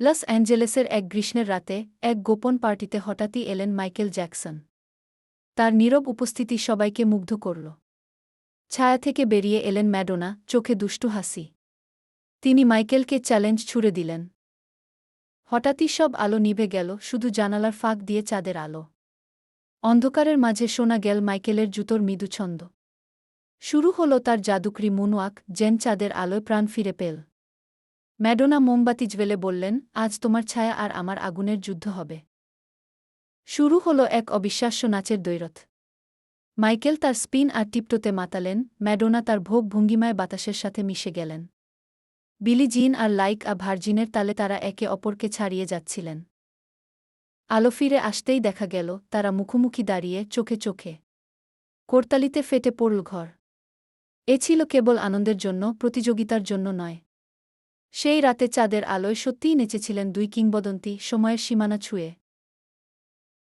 Loss অ্যাঞ্জেলেসের এক গ্রীষ্মের রাতে এক গোপন পার্টিতে হঠাৎই এলেন মাইকেল জ্যাকসন। তার নীরব উপস্থিতি সবাইকে মুগ্ধ করল। ছায়া থেকে বেরিয়ে এলেন ম্যাডোনা, চোখে দুষ্টু হাসি। তিনি মাইকেলকে চ্যালেঞ্জ ছুড়ে দিলেন। হঠাৎই সব আলো নিভে গেল, শুধু জানালার ফাঁক দিয়ে চাঁদের আলো। অন্ধকারের মাঝে শোনা গেল মাইকেলের জুতোর মৃদু ছন্দ শুরু হল তার জাদুকরি মুনওয়াক জেন চাঁদের আলোয় প্রাণ ফিরে পেল। ম্যাডোনা মোমবাতি জ্বেলে বললেন, আজ তোমার ছায়া আর আমার আগুনের যুদ্ধ হবে। শুরু হল এক অবিশ্বাস্য নাচের দৈরথ। মাইকেল তার স্পিন আর টিপটোতে মাতালেন, ম্যাডোনা তার ভোগ ভঙ্গিমায় বাতাসের সাথে মিশে গেলেন। বিলি জিন আর লাইক আ ভার্জিনের তালে তারা একে অপরকে ছাড়িয়ে যাচ্ছিলেন। আলো ফিরে আসতেই দেখা গেল, তারা মুখোমুখি দাঁড়িয়ে, চোখে চোখে। কোরতালিতে ফেটে পড়ল ঘর। এ ছিল কেবল আনন্দের জন্য, প্রতিযোগিতার জন্য নয়। সেই রাতে চাঁদের আলোয় সত্যিই নেচেছিলেন দুই কিংবদন্তি সময়ের সীমানা ছুঁয়ে।